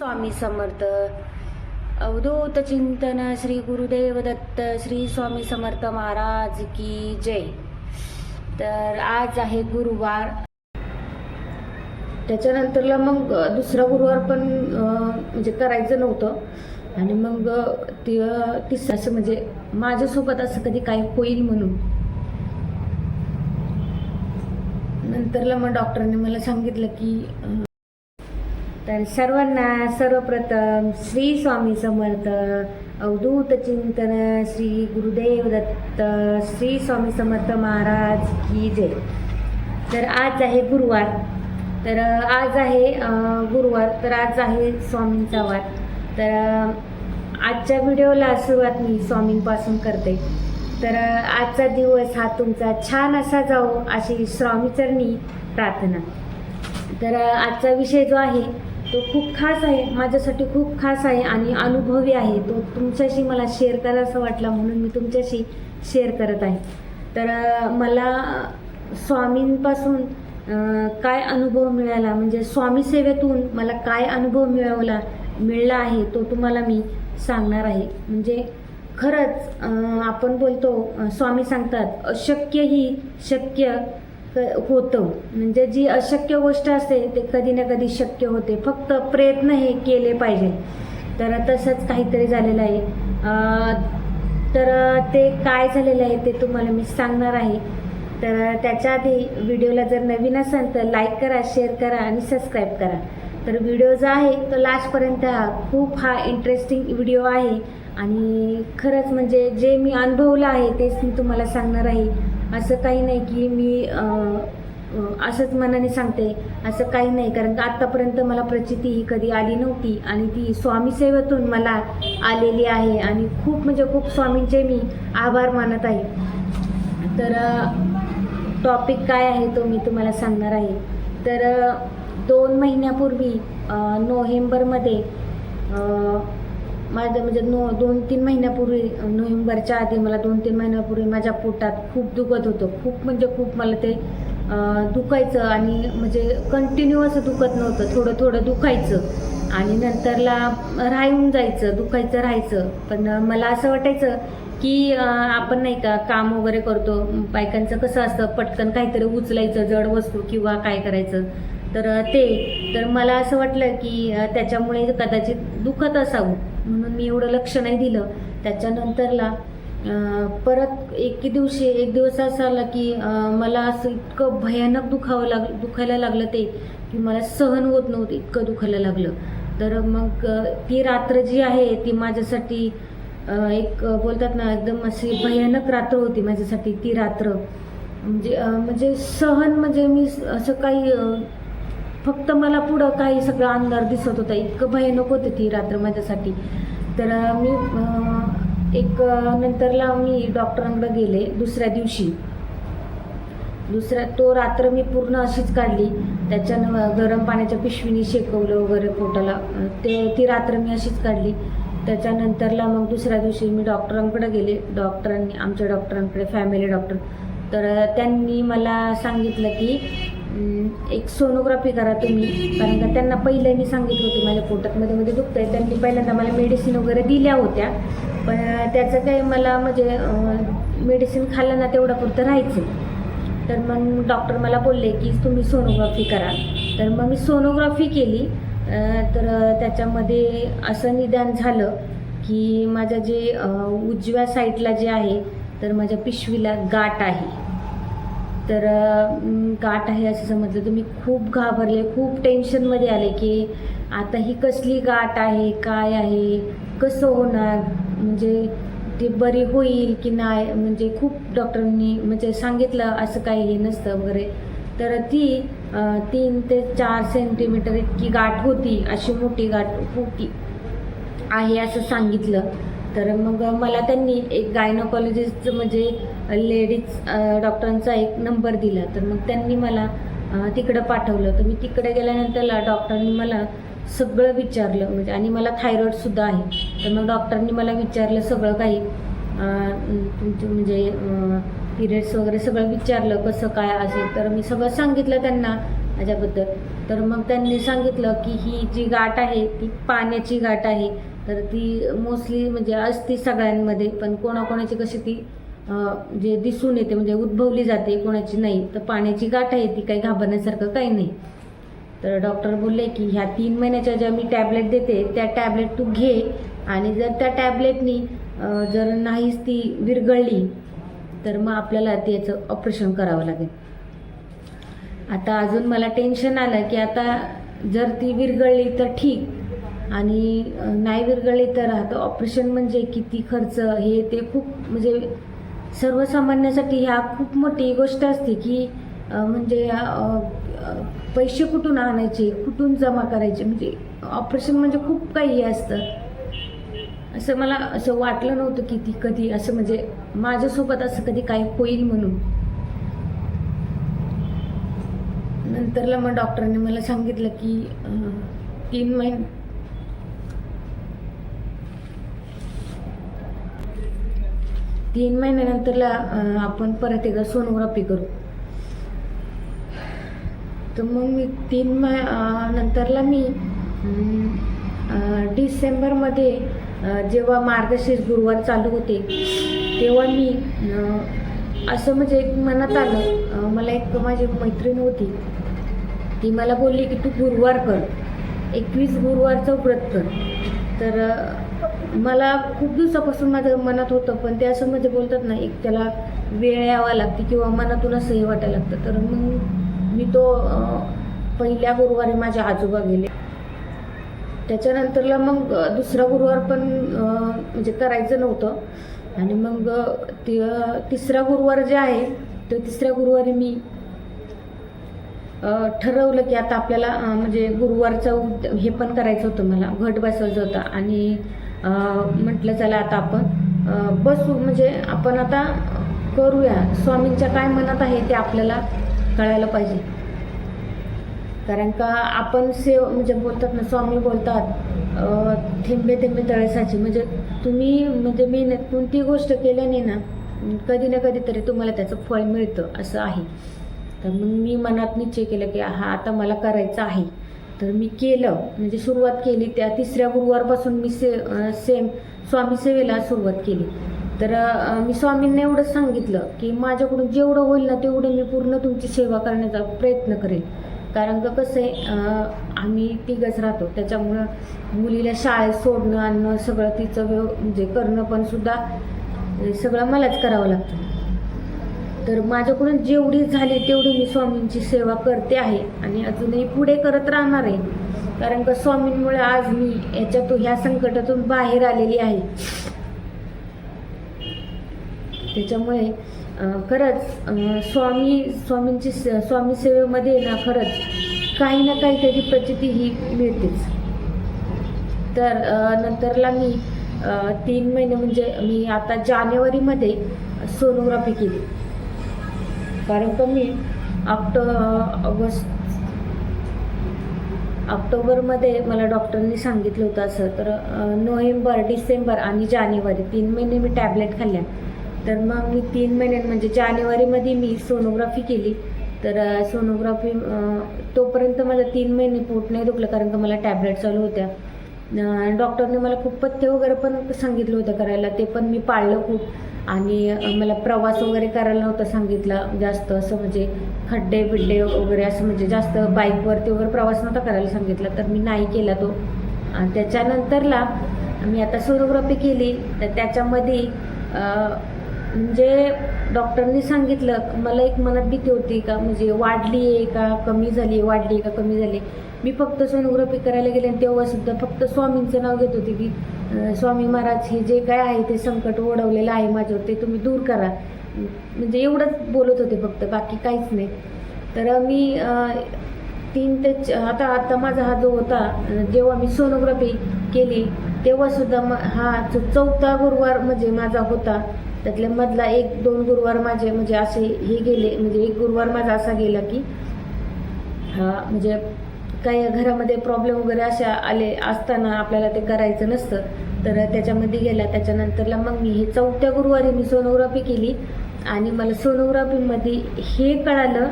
स्वामी समर्थ. अवधूत चिंतन श्री गुरुदेव दत्त श्री स्वामी समर्थ महाराज की जय. तर आज आहे गुरुवार. त्याच्यानंतरला मग दुसरा गुरुवार पण म्हणजे करायचं नव्हतं. आणि मग ती तिसरं असं म्हणजे माझ्यासोबत असं कधी काही होईल म्हणून. नंतरला मग डॉक्टरांनी मला सांगितलं की तर सर्वांना सर्वप्रथम श्री स्वामी समर्थ अवधूत चिंतन श्री गुरुदेव दत्त श्री स्वामी समर्थ महाराज की जय. तर आज आहे गुरुवार. तर आज आहे गुरुवार. तर आज आहे स्वामींचा वार. तर आजच्या व्हिडिओला सुरुवात मी स्वामींपासून करते. तर आजचा दिवस हा तुमचा छान असा जाओ अशी स्वामीचरणी प्रार्थना. तर आजचा विषय जो आहे तो खूप खास आहे माझ्यासाठी खूप खास आहे आणि अनुभवी आहे. तो तुमच्याशी मला शेअर करायचा वाटला म्हणून मी तुमच्याशी शेअर करत आहे. तर मला स्वामींपासून काय अनुभव मिळाला? म्हणजे स्वामी सेवेतून मला काय अनुभव मिळवला मिळला आहे तो तुम्हाला मी सांगणार आहे. म्हणजे खरंच आपण बोलतो स्वामी सांगतात अशक्य ही शक्य होतं. म्हणजे जी अशक्य गोष्ट असते ते कधी ना कधी शक्य होते. फक्त प्रयत्न हे केले पाहिजे. तर तसंच काहीतरी झालेलं आहे. तर ते काय झालेलं आहे ते तुम्हाला मी सांगणार आहे. तर त्याच्या आधी व्हिडिओला जर नवीन असाल तर लाईक करा शेअर करा आणि सबस्क्राईब करा. तर व्हिडिओ जो आहे तो लास्टपर्यंत हा खूप हा इंटरेस्टिंग व्हिडिओ आहे. आणि खरंच म्हणजे जे मी अनुभवलं आहे तेच मी तुम्हाला सांगणार आहे. असं काही नाही की मी असंच मनाने सांगते. असं काही नाही. कारण का आत्तापर्यंत मला प्रचिती ही कधी आली नव्हती आणि ती स्वामी सेवेतून मला आलेली आहे. आणि खूप म्हणजे खूप स्वामींचे मी आभार मानत आहे. तर टॉपिक काय आहे तो मी तुम्हाला सांगणार आहे. तर दोन महिन्यापूर्वी नोव्हेंबरमध्ये माझं म्हणजे नो दोन तीन महिन्यापूर्वी नोव्हेंबरच्या आधी मला दोन तीन महिन्यापूर्वी माझ्या पोटात खूप दुखत होतं. खूप म्हणजे खूप मला ते दुखायचं आणि म्हणजे कंटिन्यू असं दुखत नव्हतं. थोडं थोडं दुखायचं. आणि नंतरला राहून जायचं दुखायचं राहायचं. पण मला असं वाटायचं की आपण नाही का काम वगैरे करतो. बायकांचं कसं असतं पटकन काहीतरी उचलायचं जड वस्तू किंवा काय करायचं. तर ते. तर मला असं वाटलं की त्याच्यामुळे कदाचित दुखत असावं म्हणून मी एवढं लक्ष नाही दिलं. त्याच्यानंतरला परत एक दिवशी एक दिवस असा आला की मला असं इतकं भयानक दुखावं लाग दुखायला लागलं ते की मला सहन होत नव्हतं इतकं दुखायला लागलं. तर मग ती रात्र जी आहे ती माझ्यासाठी एक बोलतात ना एकदम अशी भयानक रात्र होती माझ्यासाठी ती रात्र. म्हणजे म्हणजे सहन म्हणजे मी असं काही फक्त मला पुढं काही सगळं अंधार दिसत होता. इतकं भयानक होती ती रात्र माझ्यासाठी. तर मी एक नंतरला मी डॉक्टरांकडे गेले दुसऱ्या दिवशी. दुसऱ्या तो रात्र मी पूर्ण अशीच काढली. त्याच्यानं गरम पाण्याच्या पिशवीने शेकवलं वगैरे पोटाला. ते ती रात्र मी अशीच काढली. त्याच्यानंतरला मग दुसऱ्या दिवशी मी डॉक्टरांकडे गेले. डॉक्टरांनी आमच्या डॉक्टरांकडे फॅमिली डॉक्टर. तर त्यांनी मला सांगितलं की एक सोनोग्राफी करा तुम्ही. कारण का त्यांना पहिलं मी सांगितलं होतं माझ्या पोटात मध्ये मध्ये म्हणजे आहे त्यांनी पहिल्यांदा मला मेडिसिन वगैरे दिल्या होत्या. पण त्याचं काही मला म्हणजे मेडिसिन खाल्लं ना तेवढं पुरतं राहायचं. तर मग डॉक्टर मला बोलले की तुम्ही सोनोग्राफी करा. तर मग मी सोनोग्राफी केली. तर त्याच्यामध्ये असं निदान झालं की माझ्या जे उजव्या साईडला जे आहे तर माझ्या पिशवीला गाठ आहे. तर गाठ आहे असं समजलं. तर मी खूप घाबरले खूप टेन्शनमध्ये आले की आता ही कसली गाठ आहे काय आहे कसं होणार? म्हणजे ती बरी होईल की नाही? म्हणजे खूप डॉक्टरांनी म्हणजे सांगितलं असं काही हे नसतं वगैरे. तर ती तीन ते चार सेंटीमीटर इतकी गाठ होती अशी मोठी गाठ होती आहे असं सांगितलं. तर मग मला त्यांनी एक गायनोकॉलॉजिस्टचं म्हणजे लेडीज डॉक्टरांचा एक नंबर दिला. तर मग त्यांनी मला तिकडं पाठवलं. तर मी तिकडे गेल्यानंतरला डॉक्टरांनी मला सगळं विचारलं. म्हणजे आणि मला थायरॉईडसुद्धा आहे. तर मग डॉक्टरांनी मला विचारलं सगळं काही. तुमचे तुमचं म्हणजे पिरियड्स वगैरे सगळं विचारलं कसं काय असेल तर मी सगळं सांगितलं त्यांना माझ्याबद्दल तर मग त्यांनी सांगितलं की ही जी गाठ आहे ती पाण्याची गाठ आहे. तर ती मोस्टली म्हणजे असते सगळ्यांमध्ये पण कोणाकोणाची कशी ती जे दिसून येते म्हणजे उद्भवली जाते कोणाची नाही तर पाण्याची गाठ आहे ती काही घाबरण्यासारखं काही नाही. तर डॉक्टर बोलले की ह्या तीन महिन्याच्या ज्या मी टॅबलेट देते त्या टॅबलेट तू घे आणि जर त्या टॅबलेटनी जर नाहीच ती विरघळली तर मग आपल्याला त्याचं ऑपरेशन करावं लागेल. आता अजून मला टेन्शन आलं की आता जर ती विरघळली तर ठीक आणि नाही विरघळली तर आता ऑपरेशन म्हणजे किती खर्च हे ते खूप म्हणजे सर्वसामान्यासाठी ह्या खूप मोठी गोष्ट असते की म्हणजे पैसे कुठून आणायचे कुठून जमा करायचे म्हणजे ऑपरेशन म्हणजे खूप काही असतं. असं मला असं वाटलं नव्हतं की ती कधी असं म्हणजे माझ्यासोबत असं कधी काही होईल म्हणून. नंतरला मग डॉक्टरने मला सांगितलं की तीन महिने तीन महिन्यानंतरला आपण परत एकदा सोनोग्राफी करू. तर मग मी तीन मह नंतरला मी डिसेंबरमध्ये जेव्हा मार्गशीर्ष गुरुवार चालू होते तेव्हा मी असं म्हणजे एक मनात आलं मला एक माझी मैत्रीण होती. ती मला बोलली की तू गुरुवार कर एकवीस गुरुवारचं व्रत कर. तर मला खूप दिवसापासून माझं मनात होतं पण ते असं म्हणजे बोलतात ना एक त्याला वेळ यावा लागते किंवा मनातून असंही वाटायला लागतं. तर मग मी तो पहिल्या गुरुवारी माझे आजोबा गेले. त्याच्यानंतरला मग दुसरा गुरुवार पण म्हणजे करायचं नव्हतं. आणि मग ति तिसरा गुरुवार जे आहे तो तिसऱ्या गुरुवारी मी ठरवलं की आता आपल्याला म्हणजे गुरुवारचं हे पण करायचं होतं मला घट बसवायचं होतं. आणि म्हटलं चला आता आपण बसू म्हणजे आपण आता करूया. स्वामींच्या काय मनात आहे ते आपल्याला कळायला पाहिजे. कारण का आपण सेव म्हणजे बोलतात ना स्वामी बोलतात थेंबे थेंबे तळसाची. म्हणजे तुम्ही म्हणजे मेहनत कोणती गोष्ट केल्याने ना कधी ना कधीतरी तुम्हाला त्याचं फळ मिळतं असं आहे. तर मग मी मनात निश्चय केलं की हा आता मला करायचं आहे. तर मी केलं. म्हणजे सुरुवात केली त्या तिसऱ्या गुरुवारपासून मी से सेम स्वामी सेवेला सुरुवात केली. तर मी स्वामींना एवढंच सांगितलं की माझ्याकडून जेवढं होईल ना तेवढं मी पूर्ण तुमची सेवा करण्याचा प्रयत्न करेन कारण का कसं आहे आम्ही तिघंच राहतो. त्याच्यामुळं मुलीला शाळेत सोडणं आणणं सगळं तिचं व्यव म्हणजे करणं पण सुद्धा सगळं मलाच करावं लागतं. तर माझ्याकडून जेवढी झाली तेवढी मी स्वामींची सेवा करते आहे आणि अजूनही पुढे करत राहणार आहे. कारण का स्वामींमुळे आज मी याच्यातून ह्या संकटातून बाहेर आलेली आहे. त्याच्यामुळे खरंच स्वामी स्वामींची स्वामी सेवेमध्ये ना खरंच काही ना काहीतरी प्रचिती ही मिळतेच. तर नंतरला मी तीन महिने म्हणजे मी आता जानेवारीमध्ये सोनोग्राफी केली. कारण का मी ऑक्टो uh, ऑगस्ट ऑक्टोबरमध्ये मला डॉक्टरनी सांगितलं होतं असं. तर uh, नोव्हेंबर डिसेंबर आणि जानेवारी तीन महिने मी टॅबलेट खाल्ल्या. तर मग मी तीन महिने म्हणजे जानेवारीमध्ये मी सोनोग्राफी केली. तर uh, सोनोग्राफी तोपर्यंत मला तीन महिने पोट नाही दुखलं कारण का मला टॅबलेट चालू होत्या. डॉक्टरने मला खूप पथ्य वगैरे पण सांगितलं होतं करायला. ते पण मी पाळलं खूप. आणि मला प्रवास वगैरे करायला नव्हतं सांगितलं जास्त. असं म्हणजे खड्डे बिड्डे वगैरे असं म्हणजे जास्त बाईकवरती वगैरे प्रवास नव्हता करायला सांगितला. तर मी नाही केला तो. आणि त्याच्यानंतरला मी आता सोनोग्राफी केली. तर त्याच्यामध्ये म्हणजे डॉक्टरनी सांगितलं मला एक मनात भीती होती का? म्हणजे वाढली आहे का? कमी झाली आहे? वाढली आहे का? कमी झाली मी फक्त सोनोग्राफी करायला गेले आणि तेव्हा सुद्धा फक्त स्वामींचं नाव घेत होती की स्वामी महाराज हे जे काय आहे ते संकट ओढवलेलं आहे माझ्यावर ते तुम्ही दूर करा. म्हणजे एवढंच बोलत होते फक्त बाकी काहीच नाही. तर मी तीन ते आता आता माझा हा जो होता जेव्हा मी सोनोग्राफी केली तेव्हा सुद्धा म हा जो चौथा गुरुवार म्हणजे माझा होता त्यातल्या मधला एक दोन गुरुवार माझे म्हणजे असे हे गेले म्हणजे एक गुरुवार माझा असा गेला की हा म्हणजे काही घरामध्ये प्रॉब्लेम वगैरे अशा आले असताना आपल्याला ते करायचं नसतं. तर त्याच्यामध्ये गेला त्याच्यानंतरला मग मी हे चौथ्या गुरुवारी मी सोनोग्राफी केली. आणि मला सोनोग्राफीमध्ये हे कळालं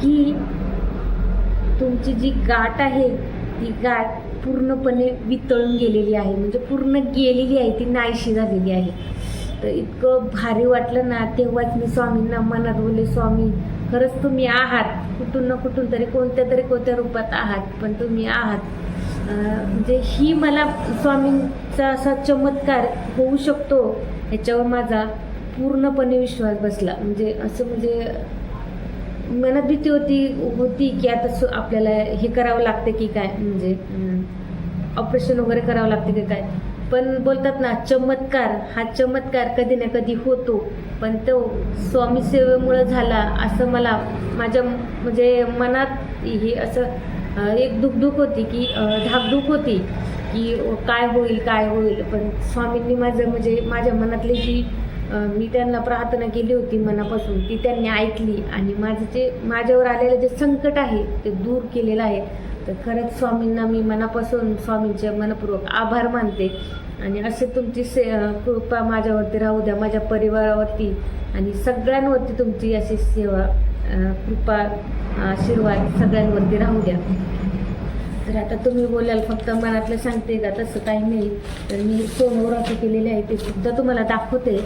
की तुमची जी गाठ आहे ती गाठ पूर्णपणे वितळून गेलेली आहे. म्हणजे पूर्ण गेलेली आहे ती नाहीशी झालेली आहे. तर इतकं भारी वाटलं ना तेव्हाच मी स्वामींना मनात बोलले स्वामी खरंच तुम्ही आहात. कुठून ना कुठून तरी कोणत्या तरी कोणत्या रूपात आहात पण तुम्ही आहात. म्हणजे ही मला स्वामींचा असा चमत्कार होऊ शकतो ह्याच्यावर माझा पूर्णपणे विश्वास बसला. म्हणजे असं म्हणजे मनात भीती होती होती की आता सु- आपल्याला हे करावं लागतं की काय? म्हणजे ऑपरेशन वगैरे करावं लागतं की काय? पण बोलतात ना चमत्कार हा चमत्कार कधी ना कधी होतो. पण तो स्वामी सेवेमुळं झाला असं मला माझ्या म्हणजे मनात हे असं एक दुखदुख होती की धाकधूक होती की काय होईल काय होईल. पण स्वामींनी माझं म्हणजे माझ्या मनातली जी मी त्यांना प्रार्थना केली होती मनापासून ती त्यांनी ऐकली. आणि माझं जे माझ्यावर आलेलं जे संकट आहे ते दूर केलेलं आहे. तर खरंच स्वामींना मी मनापासून स्वामींचे मनपूर्वक आभार मानते. आणि असे तुमची से कृपा माझ्यावरती राहू द्या माझ्या परिवारावरती. आणि सगळ्यांवरती तुमची अशी सेवा कृपा आशीर्वाद सगळ्यांवरती राहू द्या. तर आता तुम्ही बोलाल फक्त मनातलं सांगते का? तसं काही नाही. तर मी सोनवर असं केलेले आहे ते सुद्धा तुम्हाला दाखवते.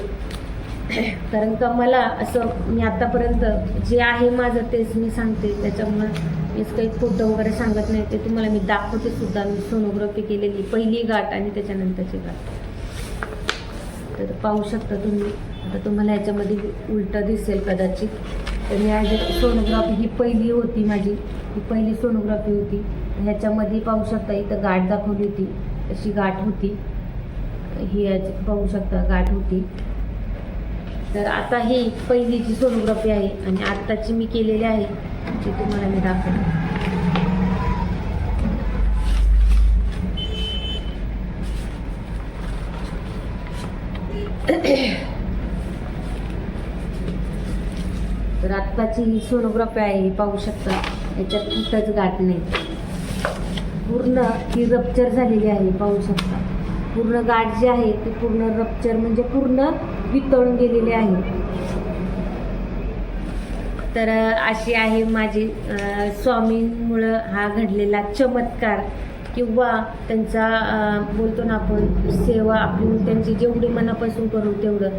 कारण का मला असं मी आतापर्यंत जे आहे माझं तेच मी सांगते. त्याच्यामुळं मीच काही फोटो वगैरे सांगत नाही. ते तुम्हाला मी दाखवते सुद्धा. मी सोनोग्राफी केलेली पहिली गाठ आणि त्याच्यानंतरची गाठ. तर पाहू शकता तुम्ही. आता तुम्हाला याच्यामध्ये उलटं दिसेल कदाचित. तर मी आज सोनोग्राफी ही पहिली होती माझी. ही पहिली सोनोग्राफी होती. ह्याच्यामध्ये पाहू शकता इथं गाठ दाखवली होती. अशी गाठ होती. ही याची पाहू शकता गाठ होती. तर आता ही पहिली जी सोनोग्राफी आहे आणि आत्ताची मी केलेली आहे ती तुम्हाला मी दाखवते. तर आत्ताची ही सोनोग्राफी आहे ही पाहू शकता याच्यात कुठंच गाठ नाही. पूर्ण ती रप्चर झालेली आहे पाहू शकता. पूर्ण गाठ जी आहे ती पूर्ण रप्चर म्हणजे पूर्ण वितळून गेलेली आहे. तर अशी आहे माझी स्वामींमुळं हा घडलेला चमत्कार किंवा त्यांचा बोलतो ना आपण सेवा आपली त्यांची जेवढी मनापासून करू तेवढं.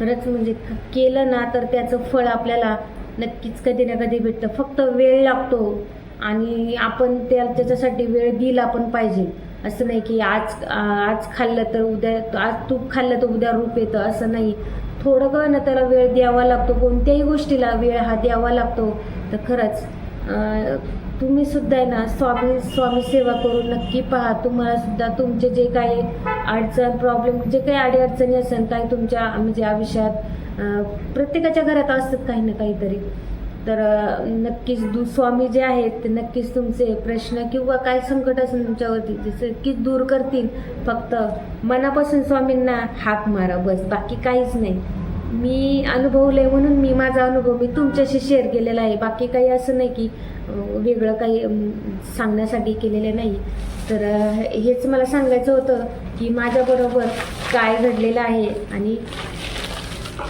खरंच म्हणजे केलं ना तर त्याचं फळ आपल्याला नक्कीच कधी ना कधी भेटतं. फक्त वेळ लागतो आणि आपण त्या त्याच्यासाठी वेळ दिला पण पाहिजे. असं नाही की आज आज खाल्लं तर उद्या आज तूप खाल्लं तर उद्या रूप येतं असं नाही. थोडं का ना त्याला वेळ द्यावा लागतो कोणत्याही गोष्टीला वेळ हा द्यावा लागतो. तर खरंच तुम्ही सुद्धा आहे ना स्वामी स्वामी सेवा करून नक्की पहा. तुम्हाला सुद्धा तुमचे जे काही अडचण प्रॉब्लेम जे काही अडीअडचणी असेल काही तुमच्या म्हणजे आयुष्यात प्रत्येकाच्या घरात असतात काही ना काहीतरी. तर नक्कीच दु स्वामी जे आहेत ते नक्कीच तुमचे प्रश्न किंवा काय संकट असेल तुमच्यावरती ते नक्कीच दूर करतील. फक्त मनापासून स्वामींना हाक मारा बस बाकी काहीच नाही. मी अनुभवलं आहे म्हणून मी माझा अनुभव मी तुमच्याशी शेअर केलेला आहे. बाकी काही असं नाही की वेगळं काही सांगण्यासाठी केलेलं नाही. तर हेच मला सांगायचं होतं की माझ्याबरोबर काय घडलेलं आहे आणि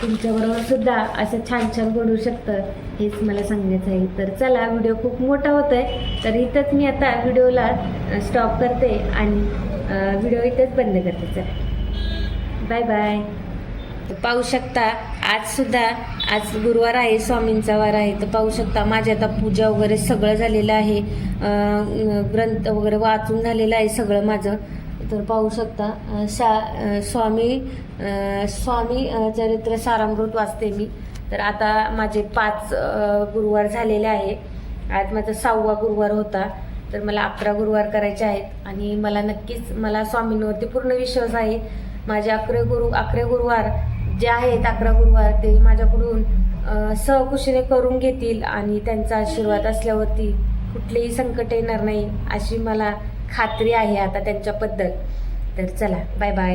तुमच्याबरोबर सुद्धा असं छान छान घडू शकतं हेच मला सांगायचं आहे. तर चला व्हिडिओ खूप मोठा होत आहे तर इथंच मी आता व्हिडिओला स्टॉप करते आणि व्हिडिओ इथंच बंद करते. चला. बाय बाय पाहू शकता आज सुद्धा आज गुरुवार आहे स्वामींचा वार आहे. तर पाहू शकता माझी आता पूजा वगैरे सगळं झालेलं आहे. ग्रंथ वगैरे वाचून झालेलं आहे सगळं माझं. तर पाहू शकता शा स्वामी स्वामी चरित्र सारामृत वाचते मी. तर आता माझे पाच गुरुवार झालेले आहे. आज माझा सहावा गुरुवार होता. तर मला अकरा गुरुवार करायचे आहेत. आणि मला नक्कीच मला स्वामींवरती पूर्ण विश्वास आहे. माझे अकरा गुरु अकरा गुरुवार जे आहेत अकरा गुरुवार ते माझ्याकडून सहकुशीने करून घेतील. आणि त्यांचा आशीर्वाद असल्यावरती कुठलेही संकट येणार नाही अशी मला खात्री आहे आता त्यांच्याबद्दल. तर चला बाय बाय